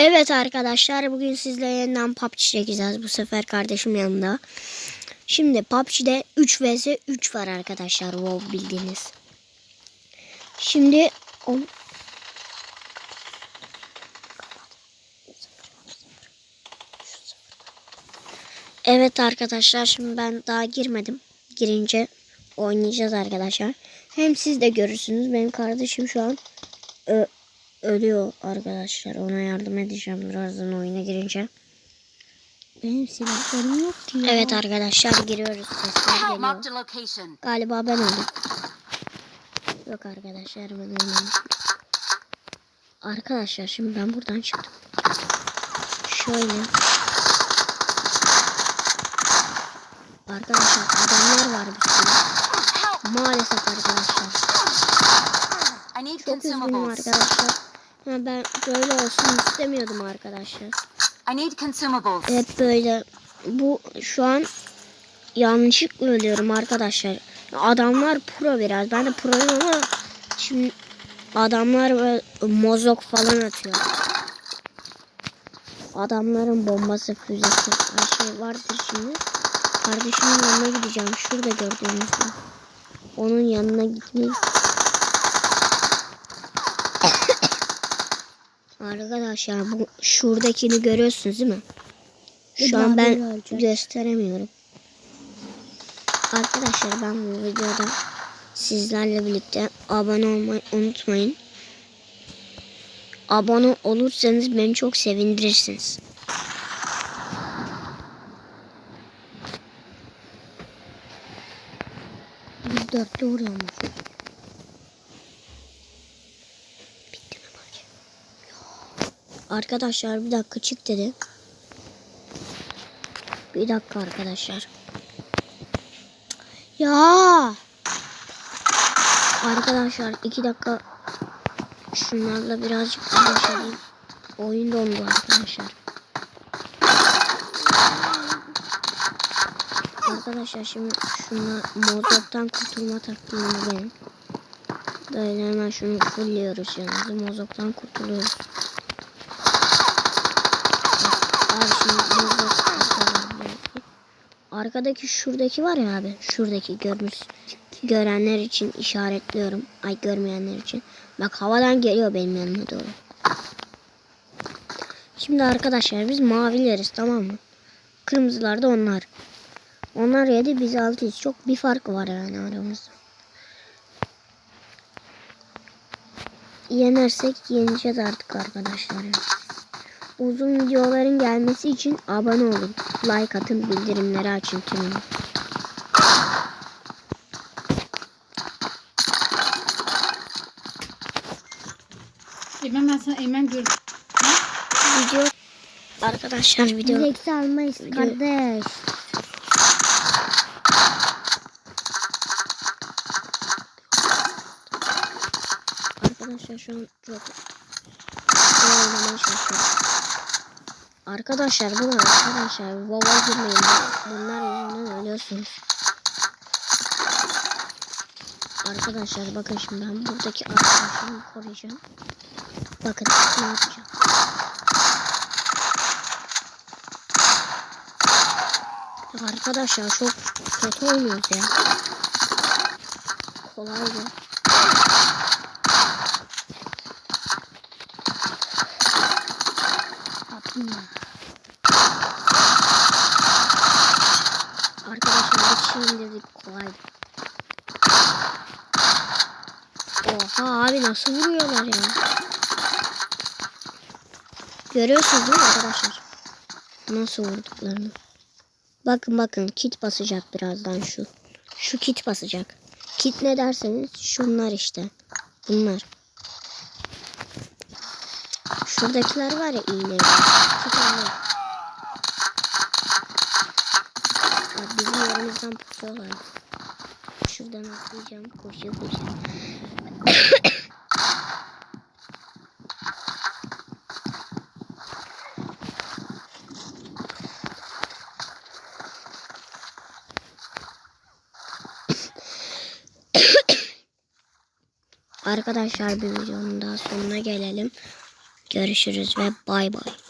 Evet arkadaşlar bugün sizle yeniden PUBG çekeceğiz bu sefer kardeşim yanında. Şimdi PUBG'de 3 vs 3 var arkadaşlar WoW bildiğiniz. Şimdi o- Evet arkadaşlar şimdi ben daha girmedim. Girince oynayacağız arkadaşlar. Hem siz de görürsünüz. Benim kardeşim şu an ölüyor arkadaşlar. Ona yardım edeceğim birazdan oyuna girince. Benim silahlarım yok ki ya. Evet arkadaşlar giriyoruz. Sesler geliyor. Galiba ben öldüm. Yok arkadaşlar ben ölmemişim. Arkadaşlar şimdi ben buradan çıktım. Şöyle. Arkadaşlar adamlar var bir sürü. Maalesef arkadaşlar. I need Çok üzgünüm arkadaşlar. Ha, ben böyle olsun istemiyordum arkadaşlar. I need consumables. Hep böyle bu şu an yanlışlıkla ölüyorum arkadaşlar. Adamlar pro biraz. Ben de proyum ama şimdi adamlar böyle mozok falan atıyor. Adamların bombası, füzesi, her şey vardır şimdi. Kardeşimin yanına gideceğim. Şurada gördüğünüz gibi. Onun yanına gitmeyi Arkadaşlar bu şuradakini görüyorsunuz değil mi? Şu an ben olacak. gösteremiyorum. Arkadaşlar ben bu videoda sizlerle birlikte abone olmayı unutmayın. Abone olursanız beni çok sevindirirsiniz. Biz dörtte vuruyormuş. Bitti mi maç? Yok. Arkadaşlar bir dakika çık dedi. Bir dakika arkadaşlar. Ya. Arkadaşlar iki dakika şunlarla birazcık uğraşalım. Oyun dondu arkadaşlar. Arkadaşlar şimdi şuna mozoktan kurtulma taktiğini benim. Böyle hemen şunu fulluyoruz yanımızda. Mozoktan kurtuluyoruz. Abi şimdi mozok atalım belki. Arkadaki şuradaki var ya abi. Şuradaki görmüş. Görenler için işaretliyorum. Ay görmeyenler için. Bak havadan geliyor benim yanıma doğru. Şimdi arkadaşlar biz mavileriz tamam mı? Kırmızılar da onlar. Onlar yedi biz altıyız. Çok bir fark var yani aramızda. Yenersek yeneceğiz artık arkadaşlar. Uzun videoların gelmesi için abone olun. Like atın, bildirimleri açın. Eymen ben sana Eymen gör. Video arkadaşlar video Eksi almayız Video- kardeş. arkadaşlar şu an çok oynamaya çalışıyorum. Arkadaşlar bunu arkadaşlar WoW'a girmeyin. Bunlar yüzünden ölüyorsunuz. Arkadaşlar bakın şimdi ben buradaki arkadaşlarımı koruyacağım. Bakın ne yapacağım. Arkadaşlar çok kötü oynuyoruz ya. Kolaydı. Atma. Arkadaşlar bir kişi indirdik kolaydı. Oha abi nasıl vuruyorlar ya. Görüyorsunuz değil mi arkadaşlar? Nasıl vurduklarını. Bakın bakın kit basacak birazdan şu. Şu kit basacak. Kit ne derseniz şunlar işte. Bunlar. Şuradakiler var ya iğneleri. İki Bak bizim yerimizden pusuyorlar. Şuradan atlayacağım. Koşuyor koşuyor. Arkadaşlar bir videonun daha sonuna gelelim. Görüşürüz ve bay bay.